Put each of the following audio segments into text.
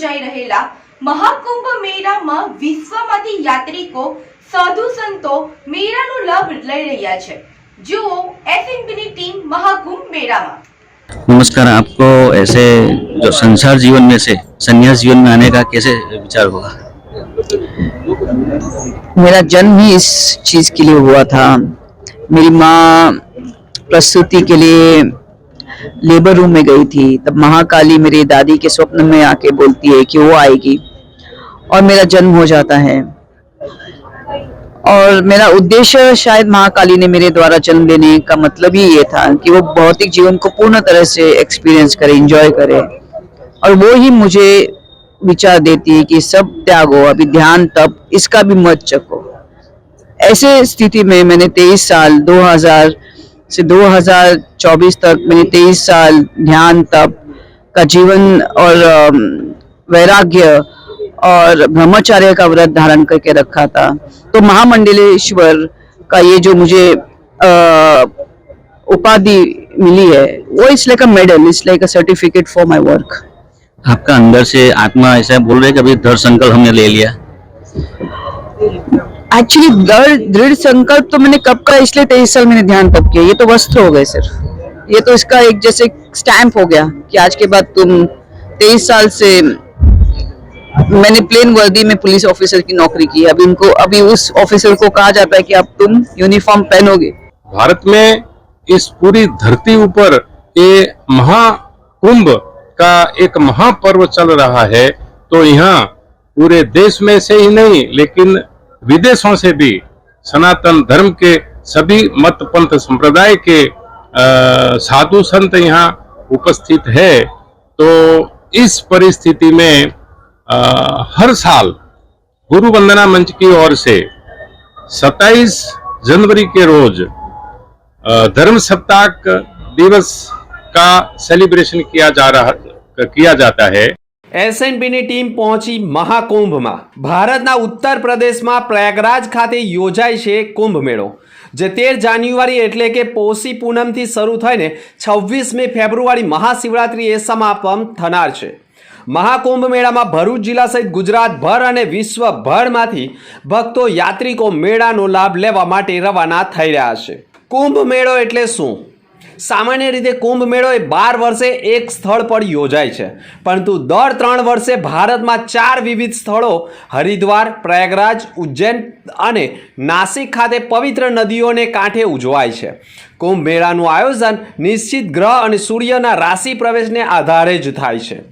યોજાઈ રહેલા મહાકુંભ મેળામાં વિશ્વમાંથી યાત્રિકો સાધુ સંતો મેળાનો લાભ લઈ રહ્યા છે જુઓ એસએનબીની ટીમ મહાકુંભ મેળામાં नमस्कार आपको ऐसे जो संसार जीवन में से संन्यास जीवन में आने का कैसे विचार हुआ मेरा जन्म ही इस चीज के लिए हुआ था मेरी माँ प्रस्तुति के लिए लेबर रूम में गई थी। तब महाकाली मेरी दादी के स्वप्न में आके बोलती है कि वो आएगी और मेरा जन्म हो जाता है। और मेरा उद्देश्य शायद महाकाली ने मेरे द्वारा जन्म लेने का मतलब ही ये था कि वो भौतिक जीवन को पूर्ण तरह से एक्सपीरियंस करे इंजॉय करे। और वो ही मुझे विचार देती है कि सब त्यागो, अभी ध्यान तप, इसका भी मत चको ऐसे स्थिति में मैंने 23 साल 2000 से 2024 तक मैंने 23 साल ध्यान तप का जीवन और वैराग्य और ब्रह्मचार्य का व्रत धारण करके रखा था। तो महामंडलेश्वर का ये जो मुझे उपाधि मिली है वो it's like a medal it's like a certificate for my work आपका अंदर से आत्मा ऐसा बोल रहे कि अभी दृढ़ संकल्प हमने ले लिया। एक्चुअली दृढ़ दृढ़ संकल्प तो मैंने कब का इसलिए तेईस साल मैंने ध्यान तब किया ये तो वस्त्र हो गए सिर्फ़। ये तो इसका एक जैसे स्टैंप हो गया कि आज के बाद तुम तेईस साल से मैंने प्लेन वर्दी में पुलिस ऑफिसर की नौकरी की अभी उनको, अभी उस ऑफिसर को कहा जाता है कि अब तुम यूनिफॉर्म पहनोगे। भारत में इस पूरी धरती ऊपर ये महाकुंभ का एक महापर्व चल रहा है। तो यहाँ पूरे देश में से ही नहीं, लेकिन विदेशों से भी सनातन धर्म के सभी मत पंथ संप्रदाय के साधु संत यहाँ उपस्थित है तो इस परिस्थिति में अ, हर साल गुरु वंदना मंच की ओर से 27 जनवरी के रोज अ, धर्म सप्ताह दिवस का सेलिब्रेशन किया जा रहा किया जाता है એસએનબીની ટીમ પહોંચી મહાકુંભમાં ભારતના ઉત્તર પ્રદેશમાં પ્રયાગરાજ ખાતે યોજાય છે કુંભ મેળો જે તેર જાન્યુઆરી એટલે કે પોષી પૂનમથી શરૂ થઈને છવ્વીસમી ફેબ્રુઆરી મહાશિવરાત્રિએ સમાપન થનાર છે. મહાકુંભ મેળામાં ભરૂચ જિલ્લા સહિત ગુજરાતભર અને વિશ્વભરમાંથી ભક્તો યાત્રિકો મેળાનો લાભ લેવા માટે રવાના થઈ રહ્યા છે. કુંભ મેળો એટલે શું? સામાન્ય રીતે કુંભ મેળો એ બાર વર્ષે એક સ્થળ પર યોજાય છે. પરંતુ દર ત્રણ વર્ષે ભારતમાં ચાર વિવિધ સ્થળો, હરિદ્વાર, પ્રયાગરાજ, ઉજ્જૈન અને નાસિક ખાતે પવિત્ર નદીઓને કાંઠે ઉજવાય છે. કુંભ મેળાનું આયોજન નિશ્ચિત ગ્રહ અને સૂર્યના રાશિ પ્રવેશને આધારે જ થાય છે.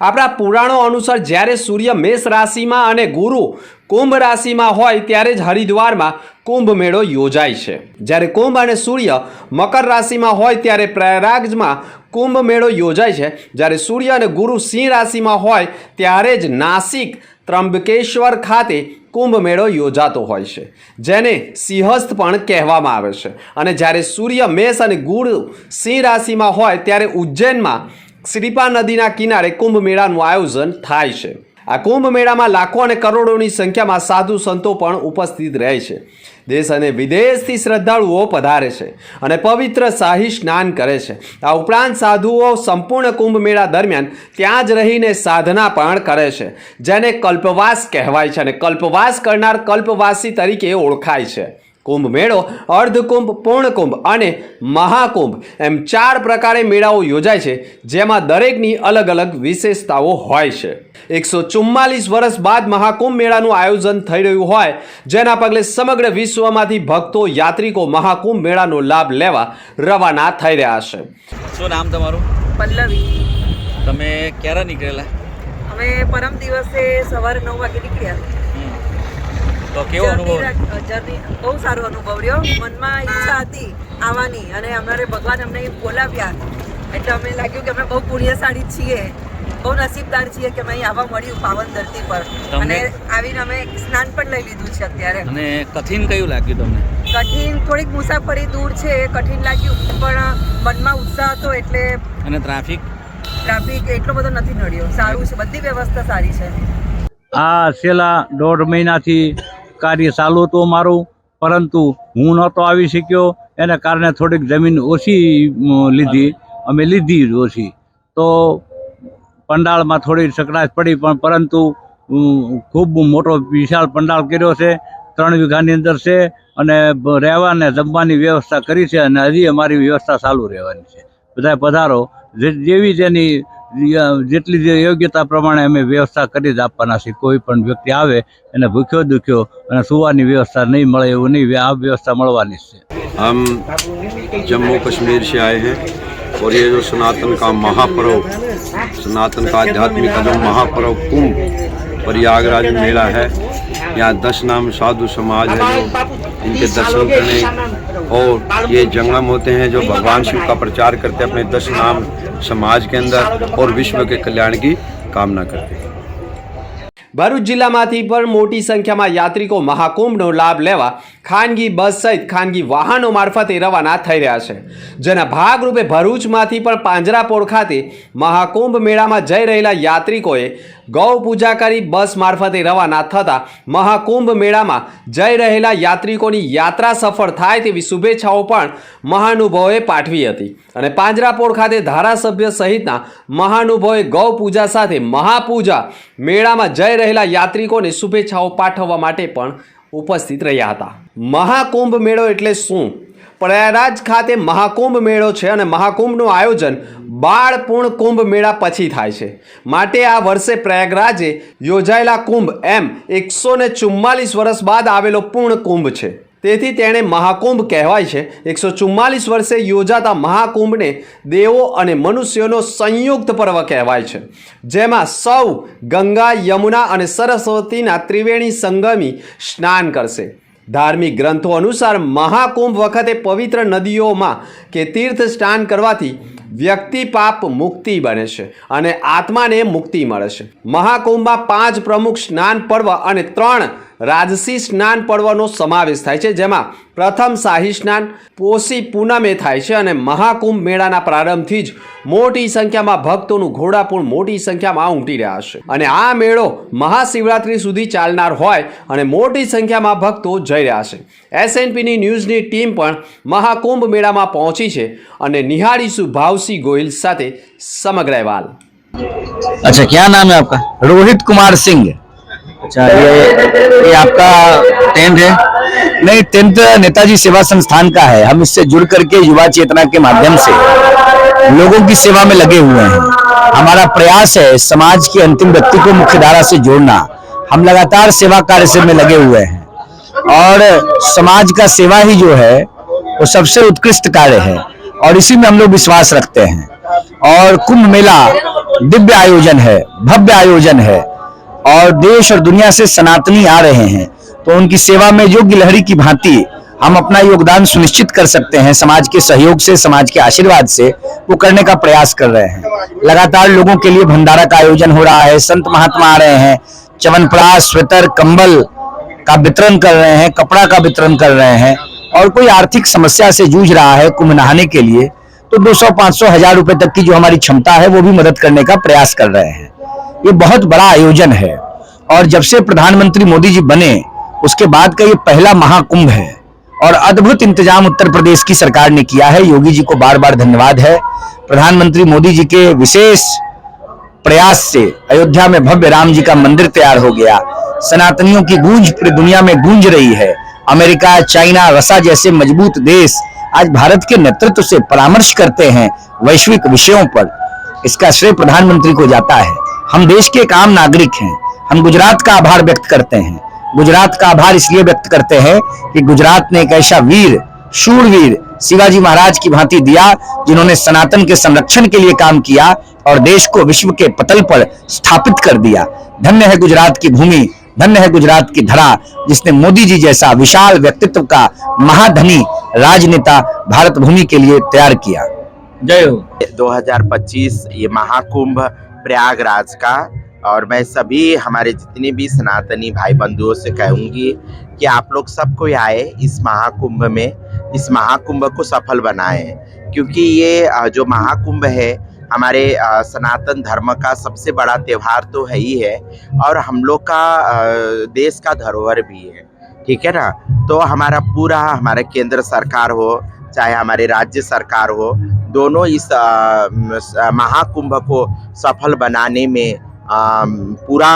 આપણા પુરાણો અનુસાર જ્યારે સૂર્ય મેષ રાશિમાં અને ગુરુ કુંભ રાશિમાં હોય ત્યારે જ હરિદ્વારમાં કુંભ મેળો યોજાય છે. જ્યારે કુંભ અને સૂર્ય મકર રાશિમાં હોય ત્યારે પ્રયાગમાં કુંભ મેળો યોજાય છે. જ્યારે સૂર્ય અને ગુરુ સિંહ રાશિમાં હોય ત્યારે જ નાસિક ત્રંબકેશ્વર ખાતે કુંભ મેળો યોજાતો હોય છે, જેને સિંહસ્થ પણ કહેવામાં આવે છે. અને જ્યારે સૂર્ય મેષ અને ગુરુ સિંહ રાશિમાં હોય ત્યારે ઉજ્જૈનમાં શ્રીપા નદીના કિનારે કુંભ મેળાનું આયોજન થાય છે. આ કુંભ મેળામાં લાખો અને કરોડોની સંખ્યામાં સાધુ સંતો પણ ઉપસ્થિત રહે છે. દેશ અને વિદેશથી શ્રદ્ધાળુઓ પધારે છે અને પવિત્ર શાહી સ્નાન કરે છે. આ ઉપરાંત સાધુઓ સંપૂર્ણ કુંભ મેળા દરમિયાન ત્યાં જ રહીને સાધના પણ કરે છે, જેને કલ્પવાસ કહેવાય છે અને કલ્પવાસ કરનાર કલ્પવાસી તરીકે ઓળખાય છે. કુંભ મેળો અર્ધકુંભ પૂર્ણકુંભ અને મહાકુંભ એમ ચાર પ્રકારે મેળાઓ યોજાય છે જેમાં દરેકની અલગ અલગ વિશેષતાઓ હોય છે. એકસો ચુમ્માલીસ વર્ષ બાદ મહાકુંભ મેળાનું આયોજન થઈ રહ્યું હોય જેના પગલે સમગ્ર વિશ્વમાંથી ભક્તો યાત્રિકો મહાકુંભ મેળાનો લાભ લેવા રવાના થઈ રહ્યા છે. શું નામ તમારું? પલ્લવી. તમે ક્યારે નીકળેલા? અમે પરમ દિવસે સવારે નવ વાગે નીકળ્યા. તો જર્ની જર્ની બહુ સારો અનુભવ રહ્યો. મનમાં ઈચ્છા હતી આવવાની અને અમારે ભગવાન અમને બોલાવ્યા. એટલે અમે લાગ્યું કે અમે બહુ પુણ્યશાળી છીએ. બહુ નસીબદાર છીએ કે અમે અહીં આવવા મળ્યું પાવન ધરતી પર. અને આવીને અમે સ્નાન પણ લઈ લીધું છે અત્યારે. અને કઠિન કયું લાગ્યું તમને? કઠિન થોડીક મુસાફરી દૂર છે કઠિન લાગ્યું પણ મનમાં ઉત્સાહ હતો એટલે અને ટ્રાફિક? ટ્રાફિક એટલો બધો નથી નડ્યો. સારું છે બધી વ્યવસ્થા સારી છે. આ છેલ્લા દોઢ મહિનાથી કાર્ય ચાલુ હતું મારું પરંતુ હું નહોતો આવી શક્યો. એને કારણે થોડીક જમીન ઓછી લીધી. અમે લીધી ઓછી. તો પંડાળમાં થોડી સકડાશ પડી પણ પરંતુ ખૂબ મોટો વિશાળ પંડાળ કર્યો છે. ત્રણ વીઘાની અંદર છે અને રહેવા અને જમવાની વ્યવસ્થા કરી છે અને હજી અમારી વ્યવસ્થા ચાલુ રહેવાની છે. બધા પધારો. જેવી જેની જેટલી જે યોગ્યતા પ્રમાણે અમે વ્યવસ્થા કરી જ આપવાના છીએ કોઈ પણ વ્યક્તિ આવે એને ભૂખ્યો દુખ્યો અને સુવાની વ્યવસ્થા નહીં મળે એવું નહીં આ વ્યવસ્થા મળવાની જ છે हम जम्मू कश्मीर से आए हैं और ये जो सनातन का महापर्व सनातन का आध्यात्मिक का जो महापर्व कुंभ प्रयागराज में मेला है यहाँ दस नाम साधु समाज है जो इनके दर्शन करने और ये जंगम होते हैं जो भगवान शिव का प्रचार करते हैं अपने दस नाम समाज के अंदर और विश्व के कल्याण की कामना करते हैं ભરૂચ જિલ્લામાંથી પણ મોટી સંખ્યામાં યાત્રિકો મહાકુંભનો લાભ લેવા ખાનગી બસ સહિત ખાનગી વાહનો મારફતે રવાના થઈ રહ્યા છે જેના ભાગરૂપે ભરૂચમાંથી પણ પાંજરાપોળ ખાતે મહાકુંભ મેળામાં જઈ રહેલા યાત્રિકોએ ગૌ પૂજા કરી બસ મારફતે રવાના થતા મહાકુંભ મેળામાં જઈ રહેલા યાત્રિકોની યાત્રા સફળ થાય તેવી શુભેચ્છાઓ પણ મહાનુભાવોએ પાઠવી હતી. અને પાંજરાપોળ ખાતે ધારાસભ્ય સહિતના મહાનુભાવોએ ગૌ પૂજા સાથે મહાપૂજા મેળામાં જઈ રહેલા યાત્રિકોને શુભેચ્છાઓ પાઠવવા માટે પણ ઉપસ્થિત રહ્યા હતા. મહાકુંભ મેળો એટલે શું? પ્રયાગરાજ ખાતે મહાકુંભ મેળો છે અને મહાકુંભનું આયોજન બાળપૂર્ણ કુંભ મેળા પછી થાય છે. માટે આ વર્ષે પ્રયાગરાજે યોજાયેલા કુંભ એમ એકસો ને ચુમ્માલીસ વર્ષ બાદ આવેલો પૂર્ણ કુંભ છે. તેથી તેણે મહાકુંભ કહેવાય છે. એકસો ચુમ્માલીસ વર્ષે યોજાતા મહાકુંભને દેવો અને મનુષ્યોનો સંયુક્ત પર્વ કહેવાય છે. જેમાં સૌ ગંગા, યમુના અને સરસ્વતીના ત્રિવેણી સંગમી સ્નાન કરશે. ધાર્મિક ગ્રંથો અનુસાર મહાકુંભ વખતે પવિત્ર નદીઓમાં કે તીર્થ સ્નાન કરવાથી વ્યક્તિ પાપ મુક્તિ બને છે અને આત્માને મુક્તિ મળે છે. મહાકુંભમાં પાંચ પ્રમુખ સ્નાન પર્વ અને ત્રણ રાજસી સ્નાન પર્વનો સમાવેશ થાય છે જેમાં પ્રથમ શાહી સ્નાન પોષી પૂનમે થાય છે અને મહાકુંભ મેળાના પ્રારંભથી જ મોટી સંખ્યામાં ભક્તોનું ઘોડાપૂર મોટી સંખ્યામાં ઉમટી રહ્યા છે. અને આ મેળો મહાશિવરાત્રી સુધી ચાલનાર હોય અને મોટી સંખ્યામાં ભક્તો જઈ રહ્યા છે. એસએનપીની ન્યૂઝની ટીમ પણ મહાકુંભ મેળામાં પહોંચી છે અને નિહાળીશું ભાવસી ગોહિલ સાથે સમગ્ર અહેવાલ. અચ્છા ક્યાં નામ હે આપકા? રોહિત કુમાર સિંઘ. अच्छा ये ये आपका टेंट है? नहीं टेंट नेताजी सेवा संस्थान का है। हम इससे जुड़ करके युवा चेतना के माध्यम से लोगों की सेवा में लगे हुए हैं। हमारा प्रयास है समाज के अंतिम व्यक्ति को मुख्य धारा से जोड़ना। हम लगातार सेवा कार्य से में लगे हुए हैं। और समाज का सेवा ही जो है, वो सबसे उत्कृष्ट कार्य है। और इसी में हम लोग विश्वास रखते हैं। और कुंभ मेला दिव्य आयोजन है, भव्य आयोजन है। और देश और दुनिया से सनातनी आ रहे हैं। तो उनकी सेवा में योग्य लहरी की भांति हम अपना योगदान सुनिश्चित कर सकते हैं। समाज के सहयोग से, समाज के आशीर्वाद से वो करने का प्रयास कर रहे हैं। लगातार लोगों के लिए भंडारा का आयोजन हो रहा है। संत महात्मा आ रहे हैं। च्यवनप्राश स्वेटर कंबल का वितरण कर रहे हैं। कपड़ा का वितरण कर रहे हैं। और कोई आर्थिक समस्या से जूझ रहा है कुंभ नहाने के लिए तो 200-500 हज़ार रुपए तक की जो हमारी क्षमता है, वो भी मदद करने का प्रयास कर रहे हैं। ये बहुत बड़ा आयोजन है। और जब से प्रधानमंत्री मोदी जी बने, उसके बाद का ये पहला महाकुंभ है। और अद्भुत इंतज़ाम उत्तर प्रदेश की सरकार ने किया है। योगी जी को बार बार धन्यवाद है। प्रधानमंत्री मोदी जी के विशेष प्रयास से अयोध्या में भव्य राम जी का मंदिर तैयार हो गया। सनातनियों की गूंज पूरी दुनिया में गूंज रही है। अमेरिका, चाइना, रसा जैसे मज़बूत देश आज भारत के नेतृत्व से परामर्श करते हैं वैश्विक विषयों पर। इसका श्रेय प्रधानमंत्री को जाता है। हम देश के एक आम नागरिक हैं। हम गुजरात का आभार व्यक्त करते हैं। गुजरात का आभार इसलिए व्यक्त करते हैं कि गुजरात ने एक ऐसा वीर शूरवीर शिवाजी महाराज की भांति दिया जिन्होंने सनातन के संरक्षण के लिए काम किया और देश को विश्व के पटल पर स्थापित कर दिया। धन्य है गुजरात की भूमि धन्य है गुजरात की धरा जिसने मोदी जी जैसा विशाल व्यक्तित्व का महाधनी राजनेता भारत भूमि के लिए तैयार किया। जय हो। 2025 ये महाकुंभ प्रयागराज का और मैं सभी हमारे जितने भी सनातनी भाई बंधुओं से कहूँगी कि आप लोग सब कोई आए इस महाकुंभ में, इस महाकुंभ को सफल बनाएँ। क्योंकि ये जो महाकुंभ है, हमारे सनातन धर्म का सबसे बड़ा त्यौहार तो है ही है और हम लोग का देश का धरोहर भी है। ठीक है ना? तो हमारा पूरा, हमारे केंद्र सरकार हो, चाहे हमारे राज्य सरकार हो दोनों इस महाकुंभ को सफल बनाने में पूरा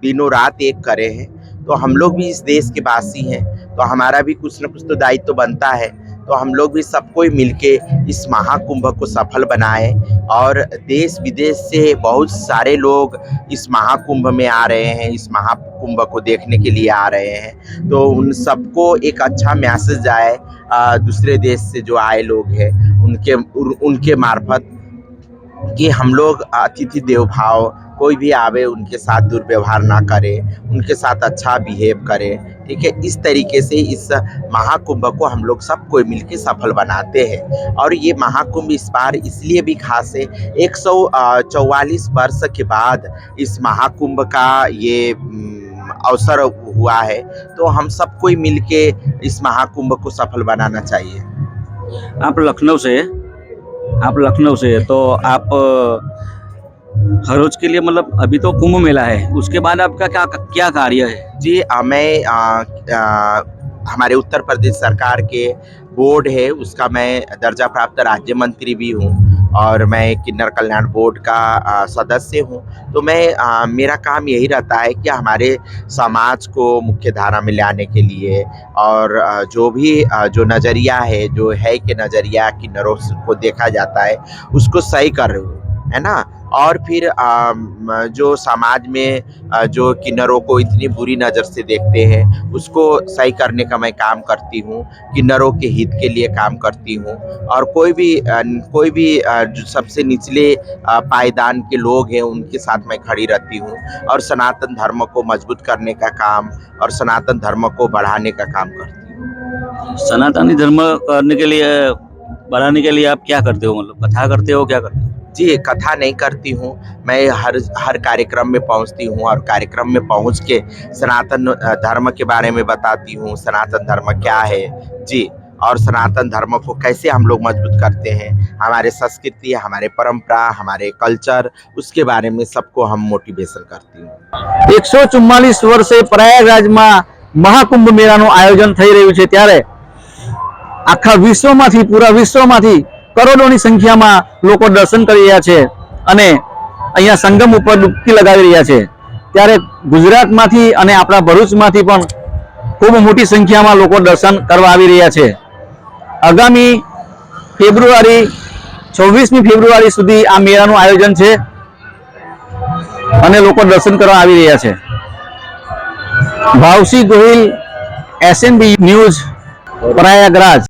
दिनों रात एक करे हैं। तो हम लोग भी इस देश के वासी हैं। तो हमारा भी कुछ ना कुछ तो दायित्व तो बनता है। तो हम लोग भी सबको मिलके इस महाकुंभ को सफल बनाए। और देश विदेश से बहुत सारे लोग इस महाकुंभ में आ रहे हैं, इस महाकुंभ को देखने के लिए आ रहे हैं। तो उन सबको एक अच्छा मैसेज आए दूसरे देश से जो आए लोग हैं। उनके उन, उनके मार्फत कि हम लोग अतिथि देवभाव कोई भी आवे उनके साथ दुर्व्यवहार ना करे उनके साथ अच्छा बिहेव करे ठीक है? इस तरीके से इस महाकुंभ को हम लोग सब कोई मिलके सफल बनाते हैं। और ये महाकुंभ इस बार इसलिए भी खास है एक सौ चौवालीस वर्ष के बाद इस महाकुंभ का ये अवसर हुआ है तो हम सब कोई मिलके इस महाकुंभ को सफल बनाना चाहिए। आप लखनऊ से आप लखनऊ से तो आप हर रोज के लिए मतलब अभी तो कुंभ मेला है। उसके बाद आपका क्या क्या कार्य है? जी मैं हमारे उत्तर प्रदेश सरकार के बोर्ड है, उसका मैं दर्जा प्राप्त राज्य मंत्री भी हूँ। और मैं किन्नर कल्याण बोर्ड का सदस्य हूँ। तो मैं आ, मेरा काम यही रहता है कि हमारे समाज को मुख्य धारा में लाने के लिए और जो भी जो नज़रिया है जो है कि नज़रिया किन्नरों को देखा जाता है उसको सही कर है। ना? और फिर म, जो समाज में अ, जो किन्नरों को इतनी बुरी नज़र से देखते हैं उसको सही करने का मैं काम करती हूँ किन्नरों के हित के लिए काम करती हूँ। और कोई भी अ, कोई भी सबसे निचले पायदान के लोग हैं उनके साथ मैं खड़ी रहती हूँ और सनातन धर्म को मज़बूत करने का काम और सनातन धर्म को बढ़ाने का काम करती हूँ। सनातनी धर्म करने के लिए बढ़ाने के लिए आप क्या करते हो? मतलब कथा करते हो क्या करते हो? जी कथा नहीं करती हूँ मैं हर हर कार्यक्रम में पहुँचती हूँ और कार्यक्रम में पहुँच के सनातन अ, धर्म के बारे में बताती हूँ सनातन धर्म क्या है जी और सनातन धर्म को कैसे हम लोग मजबूत करते हैं हमारे संस्कृति हमारे परंपरा हमारे कल्चर उसके बारे में सबको हम मोटिवेशन करती हूँ એકસો ચુમ્માલીસ વર્ષે પ્રયાગરાજમાં મહાકુંભ મેળાનું આયોજન થઈ રહ્યું છે ત્યારે આખા વિશ્વમાંથી પૂરા વિશ્વમાંથી કરોડોની સંખ્યામાં લોકો દર્શન કરી રહ્યા છે અને અહીંયા સંગમ ઉપર ડૂબકી લગાવી રહ્યા છે. ત્યારે ગુજરાતમાંથી અને આપણા ભરૂચમાંથી પણ ખૂબ મોટી સંખ્યામાં લોકો દર્શન કરવા આવી રહ્યા છે. આગામી ફેબ્રુઆરી, છવ્વીસમી ફેબ્રુઆરી સુધી આ મેળાનું આયોજન છે અને લોકો દર્શન કરવા આવી રહ્યા છે. Bhavsi Gohil SNB news Prayagraj.